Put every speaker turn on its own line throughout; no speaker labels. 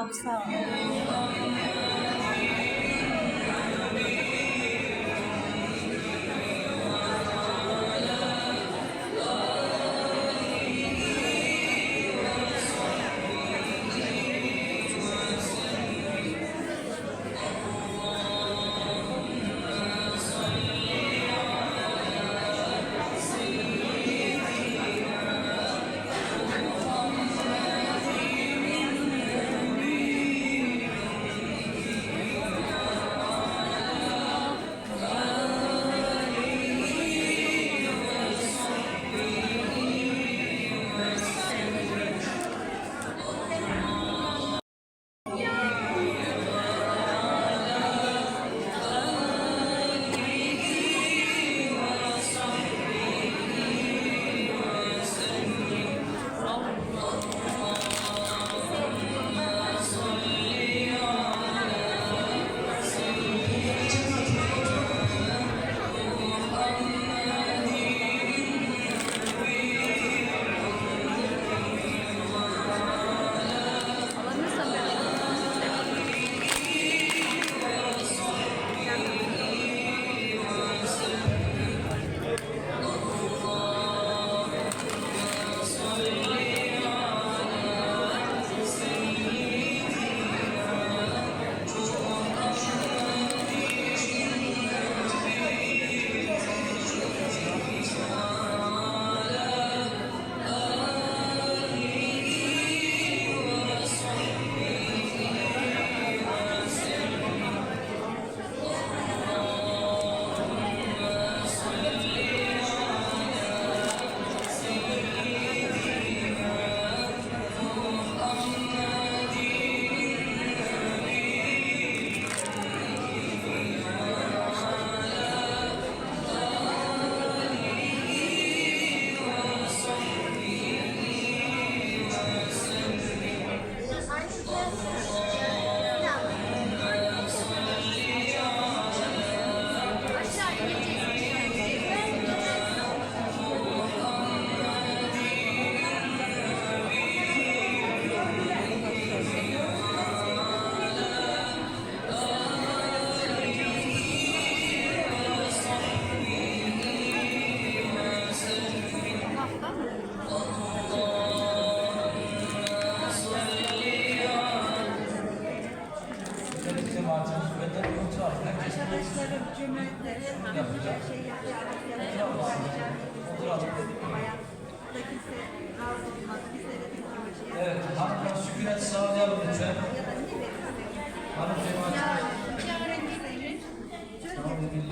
Sağ ol.
Benim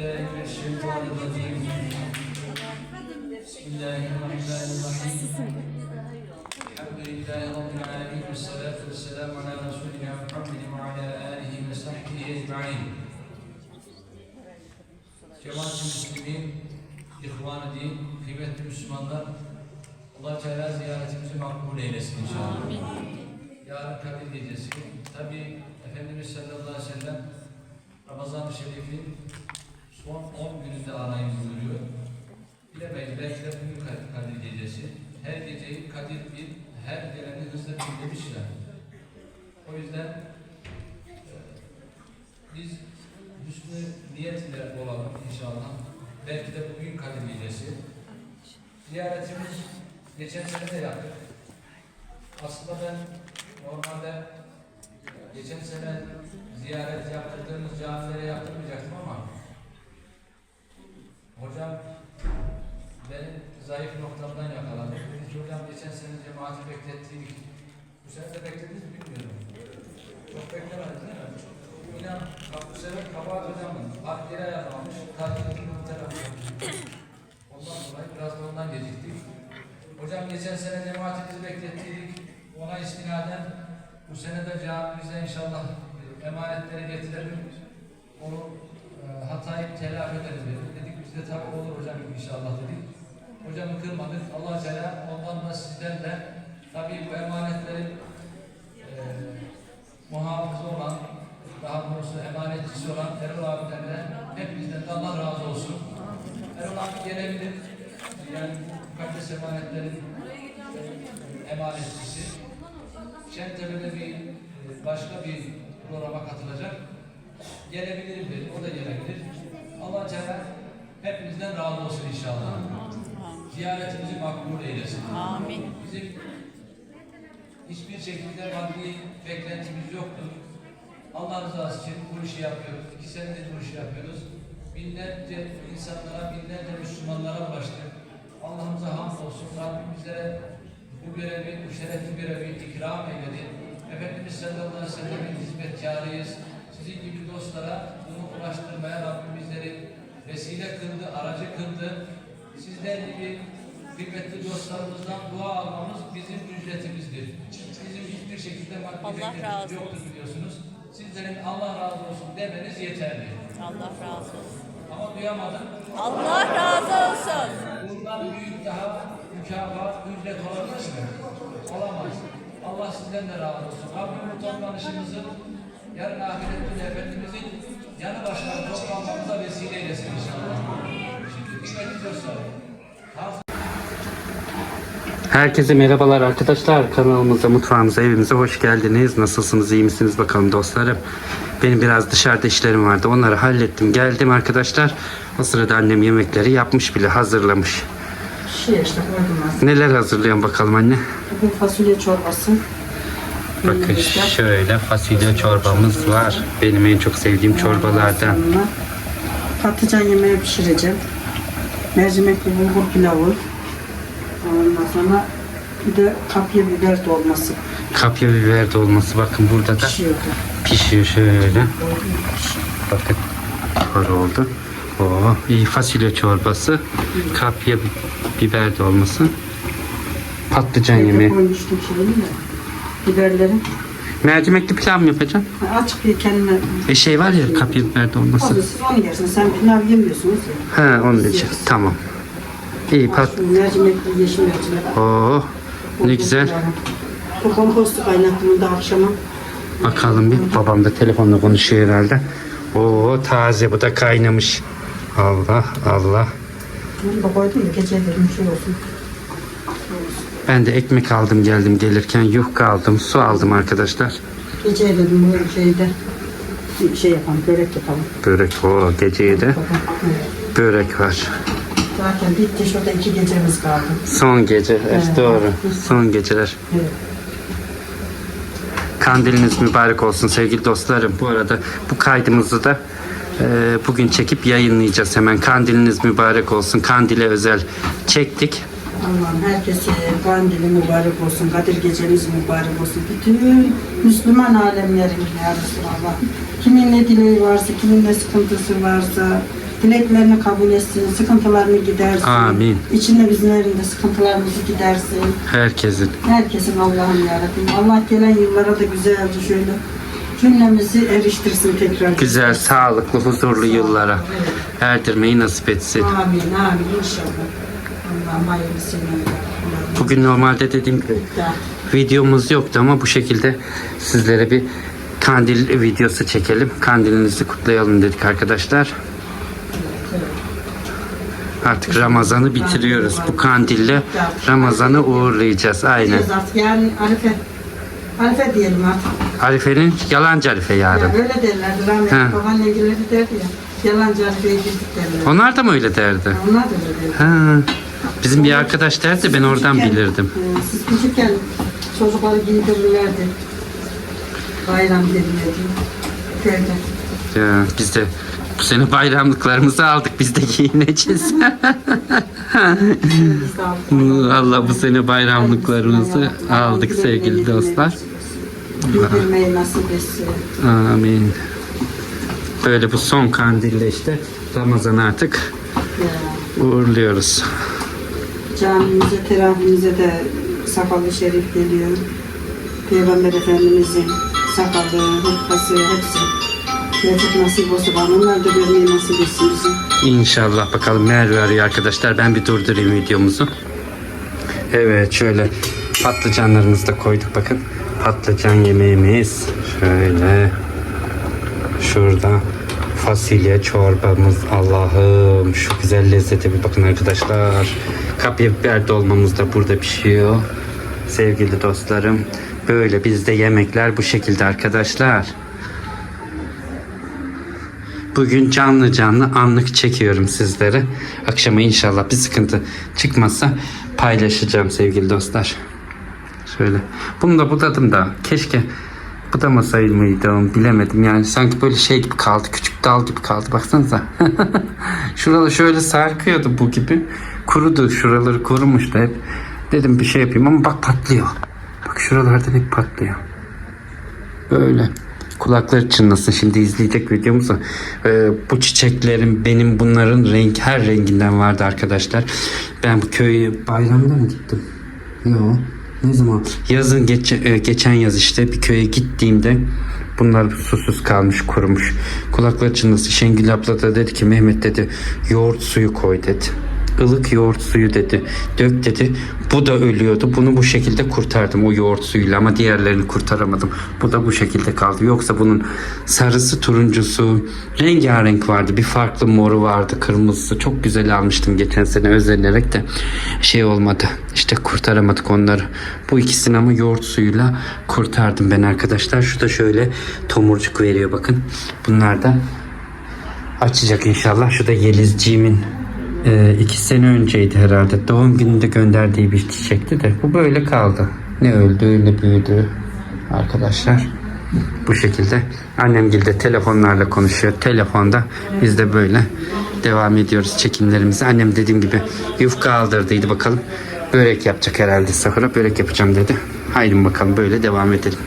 Euzu billahi mineşşeytanirracim. Bismillahirrahmanirrahim. Elhamdülillahi Rabbil alemin. Ve salatu ve selamu ala Resulina Muhammedin ve ala alihi ve sahbihi ecma'in. Cemaat-i Müslümin, İhvan-ı Din, kıymetli Müslümanlar, Allah Teala ziyaretimizi makbul eylesin inşallah. Yarın Kadir Gecesi. Tabi Efendimiz sallallahu aleyhi ve sellem Ramazan-ı Şerif'in son 10 gününde arayın buyuruyor. Bilemeyiz belki de bugün Kadir- Gecesi. Her geceyi Kadir bil, her geleni hızla bil demişler. O yüzden e, biz hüsnü niyetle olalım inşallah. Belki de bugün Kadir Gecesi. Ziyaretimiz geçen sene de yaptık. Aslında ben normalde geçen sene ziyaret yaptırdığımız camilere yaptırmayacaktım ama hocam benim zayıf noktamdan yakaladı. Dedi hocam geçen sene cemaati beklettik. Bu sene de beklediniz mi bilmiyorum. Çok beklemedik değil mi? İnan bak bu sefer kabahat hocamın. Takip ettiğim bir tarafı. Ondan dolayı biraz da ondan geciktik. Hocam geçen sene cemaatimizi beklettiydik. Ona istinaden bu sene de camimize inşallah emanetleri getirelim. Onu e, hatayı telafi edelim biz de tabii olur hocam inşallah dedik. Hocamı kırmadık. Allah Teala ondan da sizden de tabii bu emanetlerin e, muhafızı olan daha doğrusu emanetçisi olan Erol abiden de hepinizden de Allah razı olsun. Erol abi gelebilir. Yani bu mukaddes emanetlerin e, emanetçisi. Şentepe'de bir e, başka bir programa katılacak. Gelebilirim dedim. O da gelebilir. Allah Teala hepinizden razı olsun inşallah. Ziyaretimizi makbul eylesin.
Amin.
Bizim hiçbir şekilde maddi beklentimiz yoktur. Allah rızası için bu işi yapıyoruz. İki senedir bu işi yapıyoruz. Binlerce insanlara, binlerce Müslümanlara ulaştık. Allah'ımıza hamdolsun. Rabbim bizlere bu görevi, bu şerefli görevi ikram eyledi. Efendimiz sallallahu aleyhi ve sellem'in hizmetkarıyız. Sizin gibi dostlara bunu ulaştırmaya Rabbim bizleri vesile kıldı, aracı kıldı. Sizler gibi kıymetli dostlarımızdan dua almamız bizim ücretimizdir. Bizim hiçbir şekilde maddi beklentimiz yoktur biliyorsunuz. Sizlerin Allah razı olsun demeniz yeterli.
Allah razı olsun.
Ama duyamadım.
Allah razı olsun.
Bundan büyük daha mükafat, ücret olabilir mi? Olamaz. Allah sizden de razı olsun. Rabbim bu toplanışımızı yarın ahirette Efendimizin yanı başına toplanmamıza vesile eylesin inşallah. Şimdi kıymetli dostlarım.
Herkese merhabalar arkadaşlar. Kanalımıza, mutfağımıza, evimize hoş geldiniz. Nasılsınız, iyi misiniz bakalım dostlarım. Benim biraz dışarıda işlerim vardı. Onları hallettim. Geldim arkadaşlar. O sırada annem yemekleri yapmış bile, hazırlamış.
Şey işte koydum aslında.
Neler hazırlıyorum bakalım anne?
Bugün fasulye çorbası.
Bakın şöyle fasulye çorbamız var. Benim en çok sevdiğim çorbalardan.
Patlıcan yemeği pişireceğim. Mercimekli bulgur pilavı. Ondan sonra bir de kapya biber dolması
Kapya biber dolması bakın burada da
pişiyor.
pişiyor şöyle. Bakın kor oldu. Oo, iyi fasulye çorbası, kapya bi- biber dolması, patlıcan yemeği.
Biberleri.
Mercimekli pilav mı yapacaksın?
Açık bir kendime.
E şey var ya kapya biber dolması.
Olur siz onu yersin. Sen pilav yemiyorsunuz ya.
He onun için. Tamam. İyi pat.
Mercimekli yeşil mercimek.
Oo ne güzel.
Bu kompostu kaynattım da akşama.
Bakalım bir babam da telefonla konuşuyor herhalde. Oo taze bu da kaynamış. Allah Allah.
Bunu da koydum ya gece dedim şey olsun.
Ben de ekmek aldım geldim gelirken yufka aldım su aldım arkadaşlar.
Gece dedim bu şeyde bir şey yapalım, börek yapalım.
Börek o geceye de börek var.
Zaten bitti şurada iki gecemiz kaldı.
Son gece evet, doğru. Son geceler.
Evet.
Kandiliniz mübarek olsun sevgili dostlarım. Bu arada bu kaydımızı da e, bugün çekip yayınlayacağız hemen. Kandiliniz mübarek olsun. Kandile özel çektik.
Allah'ım herkese kandili mübarek olsun, Kadir gecemiz mübarek olsun. Bütün Müslüman alemlerin ya Resulallah. Kimin ne dileği varsa, kimin ne sıkıntısı varsa dileklerini kabul etsin, sıkıntılarını gidersin.
Amin.
İçinde bizlerin de sıkıntılarımızı gidersin.
Herkesin.
Herkesin Allah'ım yarabbim. Allah gelen yıllara da güzelce şöyle cümlemizi eriştirsin tekrar.
Güzel, sağlıklı, huzurlu yıllara erdirmeyi nasip etsin.
Amin, amin inşallah.
Bugün normalde dediğim gibi videomuz yoktu ama bu şekilde sizlere bir kandil videosu çekelim. Kandilinizi kutlayalım dedik arkadaşlar. Artık Ramazan'ı bitiriyoruz. Bu kandille Ramazan'ı uğurlayacağız. Aynen.
Yani Arife, Arife diyelim artık.
Arife'nin yalancı Arife yarın.
Ya öyle derlerdi. Rahmetli
He.
babaannemgileri derdi ya. Yalancı Arife'ye girdik derler.
Onlar da mı öyle derdi?
Onlar da öyle derdi.
Ha. Bizim bir arkadaş derdi ben oradan
Küçükken,
bilirdim.
e, Siz küçükken çocukları giydirirlerdi. Bayram denilirdi. Köyde.
Ya, biz de bu sene bayramlıklarımızı aldık biz de giyineceğiz.
Biz de aldık.
Allah bu sene bayramlıklarımızı aldık sevgili dostlar.
Nasip etsin.
Amin. Böyle bu son kandille işte Ramazan artık
Ya.
uğurluyoruz.
Camimize, teravihimize de sakalı şerif geliyor. Peygamber Efendimizin sakalı, hırkası hepsi. Gerçek nasip olsa bana onlar da görmeyi nasip etsin bize.
İnşallah bakalım Merve arıyor arkadaşlar. Ben bir durdurayım videomuzu. Evet şöyle patlıcanlarımızı da koyduk bakın. Patlıcan yemeğimiz. Şöyle. Şurada fasulye çorbamız. Allah'ım şu güzel lezzete bir bakın arkadaşlar. Kapya biber dolmamız da burada pişiyor. Sevgili dostlarım. Böyle bizde yemekler bu şekilde arkadaşlar. Bugün canlı canlı anlık çekiyorum sizlere. Akşama inşallah bir sıkıntı çıkmazsa paylaşacağım sevgili dostlar. Şöyle. Bunu da budadım da keşke budamasaydım mıydım bilemedim. Yani sanki böyle şey gibi kaldı. Küçük dal gibi kaldı. Baksanıza. Şuralar şöyle sarkıyordu bu gibi. Kurudu. Şuraları kurumuştu hep. Dedim bir şey yapayım ama bak patlıyor. Bak şuralardan hep patlıyor. Böyle. Kulakları çınlasın. Şimdi izleyecek videomuzu. Ee, bu çiçeklerin benim bunların renk her renginden vardı arkadaşlar. Ben bu köyü bayramda mı gittim? Yok. Ne zaman? Yazın geçe- e, geçen yaz işte bir köye gittiğimde bunlar susuz kalmış kurumuş. Kulakları çınlasın. Şengül abla da dedi ki Mehmet dedi yoğurt suyu koy dedi. Ilık yoğurt suyu dedi. Dök dedi. Bu da ölüyordu. Bunu bu şekilde kurtardım o yoğurt suyuyla ama diğerlerini kurtaramadım. Bu da bu şekilde kaldı. Yoksa bunun sarısı, turuncusu, rengarenk vardı. Bir farklı moru vardı, kırmızısı. Çok güzel almıştım geçen sene özenerek de şey olmadı. İşte kurtaramadık onları. Bu ikisini ama yoğurt suyuyla kurtardım ben arkadaşlar. Şu da şöyle tomurcuk veriyor bakın. Bunlar da açacak inşallah. Şu da Yelizciğimin e, iki sene önceydi herhalde. Doğum gününde gönderdiği bir çiçekti de bu böyle kaldı. Ne öldü ne büyüdü arkadaşlar. Bu şekilde annem de telefonlarla konuşuyor. Telefonda biz de böyle devam ediyoruz çekimlerimize. Annem dediğim gibi yufka aldırdıydı bakalım. Börek yapacak herhalde sahura. Börek yapacağım dedi. Haydi bakalım böyle devam edelim.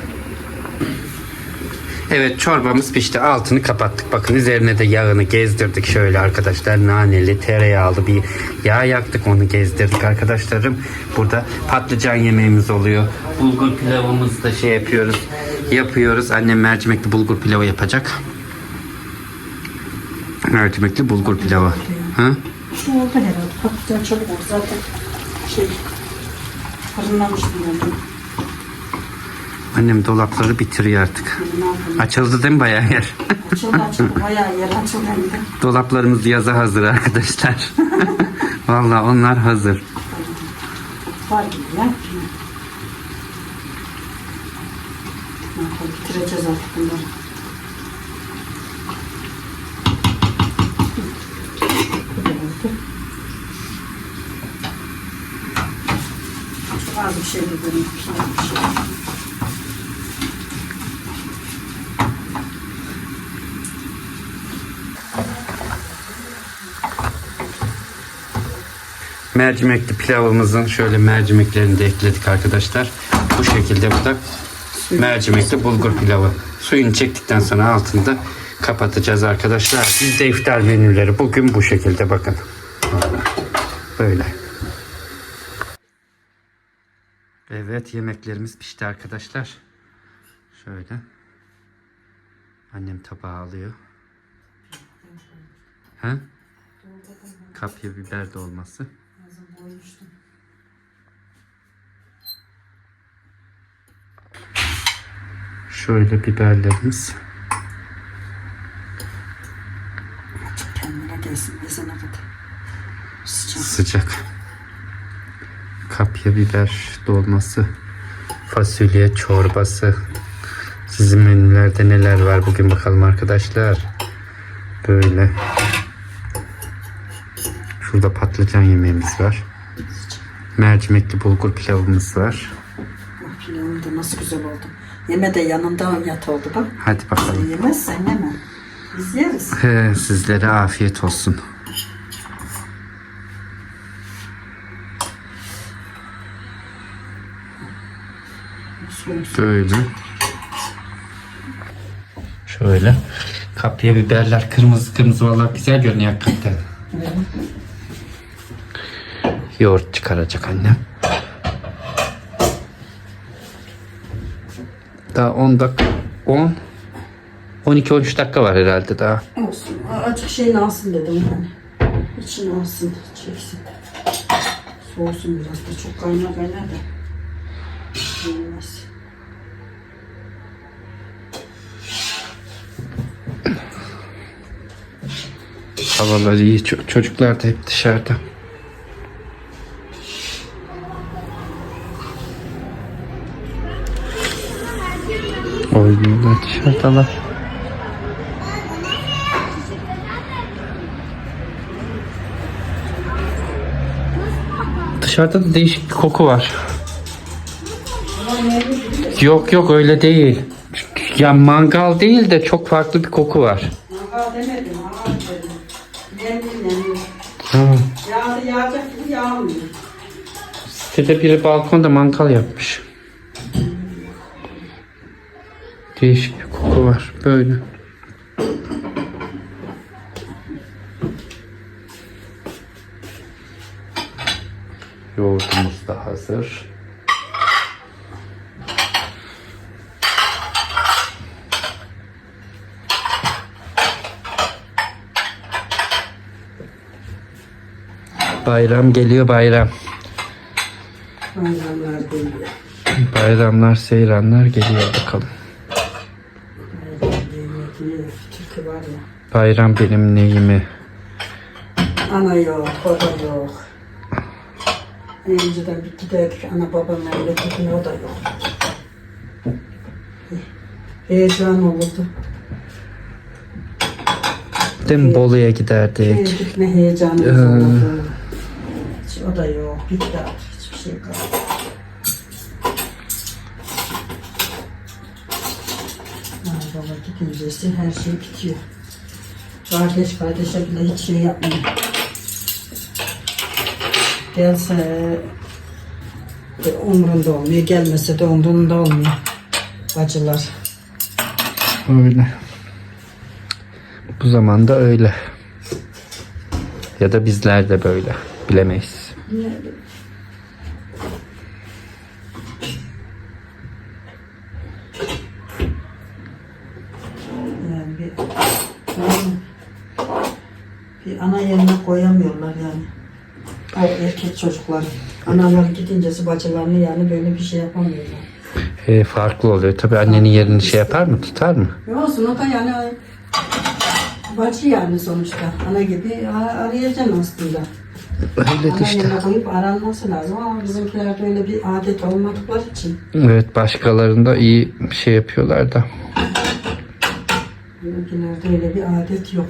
Evet çorbamız pişti. Altını kapattık. Bakın üzerine de yağını gezdirdik şöyle arkadaşlar. Naneli, tereyağlı bir yağ yaktık. Onu gezdirdik arkadaşlarım. Burada patlıcan yemeğimiz oluyor. Bulgur pilavımızı da şey yapıyoruz. Yapıyoruz. Annem mercimekli bulgur pilavı yapacak. Mercimekli bulgur pilavı. Ha?
Şu oldu herhalde. Patlıcan çabuk oldu zaten. Şey, fırınlamıştım ben.
Annem dolapları bitiriyor artık. Açıldı değil mi bayağı yer?
Açıldı açıldı. Bayağı yer açıldı hem de.
Dolaplarımız yaza hazır arkadaşlar. Vallahi onlar hazır.
Var gibi ya. Bitireceğiz artık bunları. Az bir şey de benim. Az bir şey.
Mercimekli pilavımızın şöyle mercimeklerini de ekledik arkadaşlar. Bu şekilde bu da mercimekli bulgur pilavı. Suyunu çektikten sonra altında kapatacağız arkadaşlar. Bizde iftar menüleri bugün bu şekilde bakın. Böyle. Evet yemeklerimiz pişti arkadaşlar. Şöyle. Annem tabağı alıyor. He? Kapya biber dolması. Şöyle biberlerimiz.
Kendine gelsin. Ezana kadar. Sıcak.
Sıcak. Kapya biber dolması. Fasulye çorbası. Sizin menülerde neler var bugün bakalım arkadaşlar. Böyle. Şurada patlıcan yemeğimiz var. Mercimekli bulgur pilavımız var.
Oh, pilavım da nasıl güzel oldu. Yeme de yanında yat oldu bak.
Hadi bakalım.
yemezsen yeme. Biz yeriz.
He, sizlere afiyet olsun. Böyle. Şöyle. Kapya biberler kırmızı kırmızı vallahi güzel görünüyor hakikaten. Yoğurt çıkaracak annem. Daha 10 dakika 10 12-13 dakika var herhalde daha.
Olsun. Azıcık şeyini alsın dedim yani. İçini alsın, çeksin. Soğusun biraz da. Çok kaynar kaynar da. Yemez.
Havalar iyi. Ço- çocuklar da hep dışarıda. Oynuyorlar dışarıdalar. Dışarıda da değişik bir koku var. Yok yok öyle değil. Ya mangal değil de çok farklı bir koku var.
Mangal demedim, mangal dedim. Nemli nemli.
Ha.
Yağdı yağacak gibi yağmıyor.
Sitede biri balkonda mangal yapmış. Değişik bir koku var. Böyle. Yoğurdumuz da hazır. Bayram geliyor bayram.
Bayramlar geliyor.
Bayramlar, seyranlar geliyor bakalım.
Bayram geliyor diye türkü var ya.
Bayram benim neyimi?
Ana yok, baba yok. Önceden bir giderdik ana babam memleketine o da yok. Heyecan olurdu.
Değil mi? Bolu'ya giderdik.
Ne heyecanımız
Ee.
olurdu. Hiç o da yok. Bitti artık. Hiçbir şey kalmadı. Ana baba gidince her şey bitiyor. Kardeş kardeşe bile hiç şey yapmıyor. Gelse de umrunda olmuyor, gelmese de umrunda olmuyor. Bacılar.
Öyle. Bu zamanda öyle. Ya da bizler de böyle. Bilemeyiz.
Yani bir, yani bir ana yerine koyamıyorlar yani. O erkek çocuklar. Analar gidince bacılarını yani böyle bir şey yapamıyorlar.
E, farklı oluyor. Tabii annenin yerini şey yapar mı? Tutar mı?
Ya olsun o da yani bacı yani sonuçta. Ana gibi a- arayacaksın aslında.
Öyle
Ana
de işte.
yerine koyup aranması lazım ama bizimkilerde öyle bir adet olmadıkları için.
Evet başkalarında iyi şey yapıyorlar da.
Bizimkilerde öyle bir adet yok.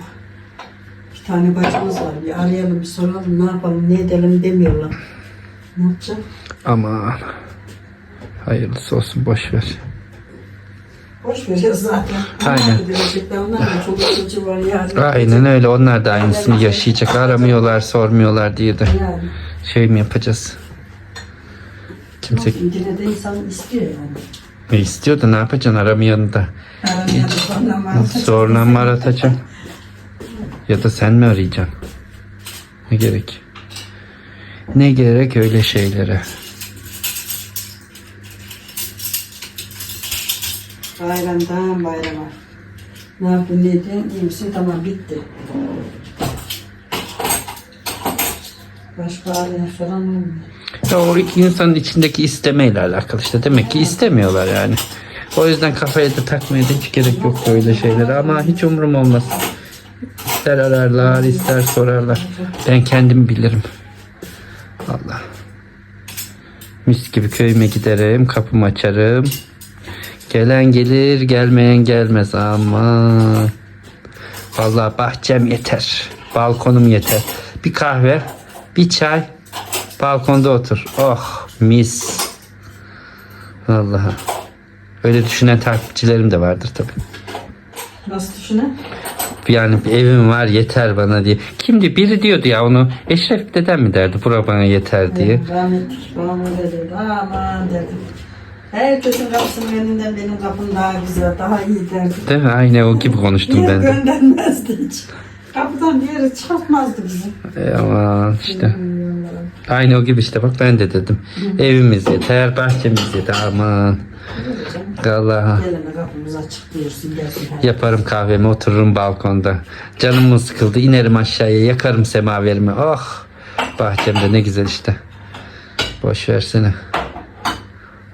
Tane bacımız var. Bir arayalım, bir soralım, ne yapalım, ne edelim demiyorlar. Ne yapacağım?
Aman. Hayırlısı olsun boş ver.
Boş veriyoruz zaten.
Aynen.
Onlar da çocuğu var yani.
Aynen öyle. Onlar da aynısını yaşayacak. Aramıyorlar, sormuyorlar diye de
Yani.
şey mi yapacağız? Kimse
Yine de insan istiyor yani.
ne istiyor da ne yapacaksın aramayanı da.
Aramayan sonra mı?
Ya da sen mi arayacaksın? Ne gerek? Ne gerek öyle şeylere?
Bayramdan bayrama. Ne yaptın, ne edin, iyi misin? Tamam, bitti. Başka arayan soran olmuyor.
Ya o iki insanın içindeki istemeyle alakalı işte. Demek ki istemiyorlar yani. O yüzden kafaya da takmaya da hiç gerek yok böyle şeylere ama hiç umurum olmaz. İster ararlar, ister sorarlar. Ben kendim bilirim. Allah. Mis gibi köyüme giderim, kapımı açarım. Gelen gelir, gelmeyen gelmez ama. Vallahi bahçem yeter. Balkonum yeter. Bir kahve, bir çay, balkonda otur. Oh, mis. Vallahi. Öyle düşünen takipçilerim de vardır tabii.
Nasıl düşünün?
Yani bir evim var yeter bana diye. Kimdi? Biri diyordu ya onu. Eşref deden mi derdi? Bura bana yeter diye.
Rahmetlik babam öyle derdi. Aman derdim. Herkesin kapısının önünden benim kapım daha güzel, daha iyi derdi.
Değil mi? Aynı o gibi konuştum ben de.
göndermezdi hiç. Kapıdan bir yere çıkartmazdı bizi.
E, aman işte. Aynı o gibi işte bak ben de dedim. Evimiz yeter, bahçemiz yeter aman. Allah.
Gelene kapımız açık buyursun gelsin. her-
Yaparım kahvemi otururum balkonda. Canım sıkıldı inerim aşağıya yakarım semaverimi. Oh bahçemde ne güzel işte. Boş versene.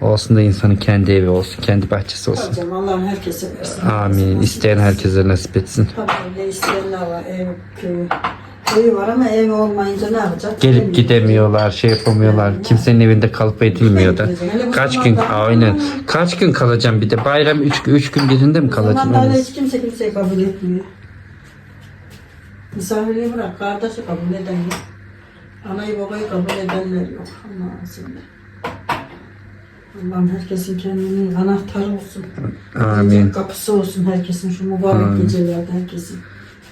Olsun da insanın kendi evi olsun, kendi bahçesi olsun.
Hocam Allah'ım herkese versin.
Amin. İsteyen herkese nasip etsin.
Tabii ne isteyenler var. Ev, köy, Evi var ama ev olmayınca ne yapacak?
Gelip gidemiyorlar, şey yapamıyorlar. Kimsenin evinde kalıp edilmiyor da. Kaç gün, aynen. Kaç gün kalacağım bir de. Bayram 3 üç gün birinde mi kalacağım?
Zamanlarda hiç kimse kimseyi kabul etmiyor. Misafirliği bırak, kardeşi kabul eden yok. Anayı babayı kabul edenler yok. Allah'ım seni. Allah'ım herkesin kendinin anahtarı olsun.
Amin.
Kapısı olsun herkesin şu mübarek
Amin.
gecelerde herkesin.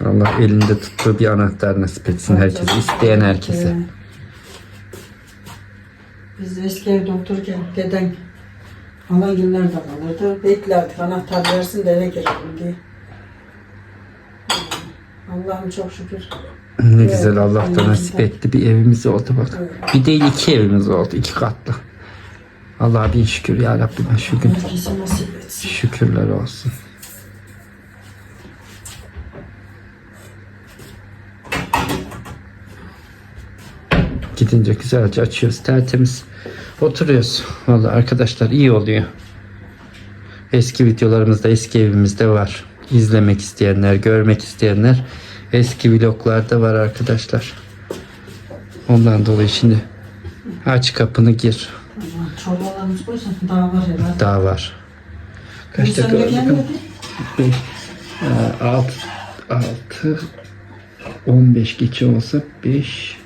Allah elinde tuttuğu bir anahtar nasip etsin herkese. isteyen herkese.
Biz eski evde otururken deden hala günlerde kalırdı. Beklerdik anahtar versin de eve girelim diye. Allah'ım çok şükür.
Ne güzel Allah da nasip etti. Bir evimiz oldu bak. Bir değil iki evimiz oldu. iki katlı. Allah'a bin şükür ya Rabbim. Şu gün
Herkese nasip etsin.
şükürler olsun. Gidince güzelce açıyoruz. Tertemiz oturuyoruz. Vallahi arkadaşlar iyi oluyor. Eski videolarımızda eski evimizde var. İzlemek isteyenler, görmek isteyenler eski vloglarda var arkadaşlar. Ondan dolayı şimdi aç kapını gir.
Çorbalarımız koysun daha var herhalde.
Daha var. Gördük?
gelmedi.
Ee, Alt, altı, 15 geçe olsa 5,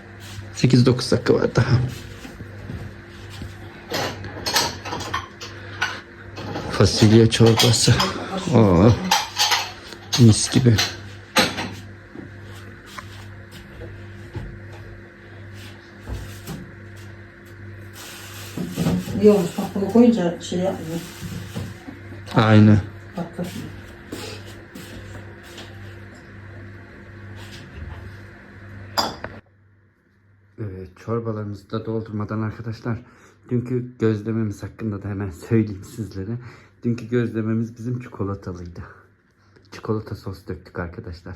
8, 9 dakika var daha. Fasulye çorbası. Oo, mis gibi.
İyi olmuş bak bunu koyunca şey yapmıyor.
Aynı.
Patlatmıyor.
Çorbalarımızı da doldurmadan arkadaşlar dünkü gözlememiz hakkında da hemen söyleyeyim sizlere. Dünkü gözlememiz bizim çikolatalıydı. Çikolata sos döktük arkadaşlar.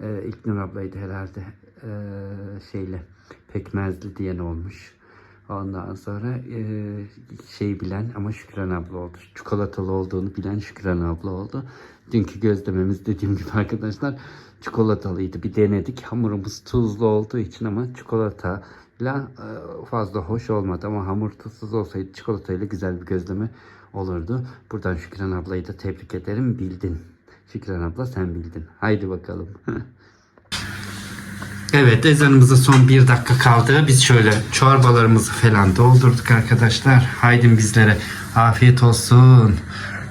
Ee, İlknur ablaydı herhalde ee, şeyle pekmezli diyen olmuş. Ondan sonra ee, şey bilen ama Şükran abla oldu. Çikolatalı olduğunu bilen Şükran abla oldu. Dünkü gözlememiz dediğim gibi arkadaşlar çikolatalıydı. Bir denedik. Hamurumuz tuzlu olduğu için ama çikolatayla e, fazla hoş olmadı. Ama hamur tuzsuz olsaydı çikolatayla güzel bir gözleme olurdu. Buradan Şükran ablayı da tebrik ederim. Bildin. Şükran abla sen bildin. Haydi bakalım. Evet ezanımıza son bir dakika kaldı. Biz şöyle çorbalarımızı falan doldurduk arkadaşlar. Haydi bizlere afiyet olsun.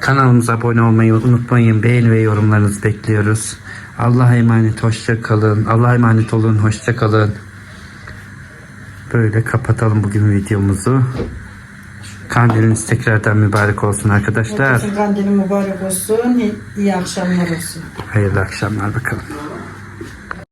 Kanalımıza abone olmayı unutmayın. Beğeni ve yorumlarınızı bekliyoruz. Allah'a emanet hoşça kalın. Allah'a emanet olun hoşça kalın. Böyle kapatalım bugün videomuzu. Kandiliniz tekrardan mübarek olsun arkadaşlar.
Herkesin kandili mübarek olsun. İyi akşamlar olsun.
Hayırlı akşamlar bakalım.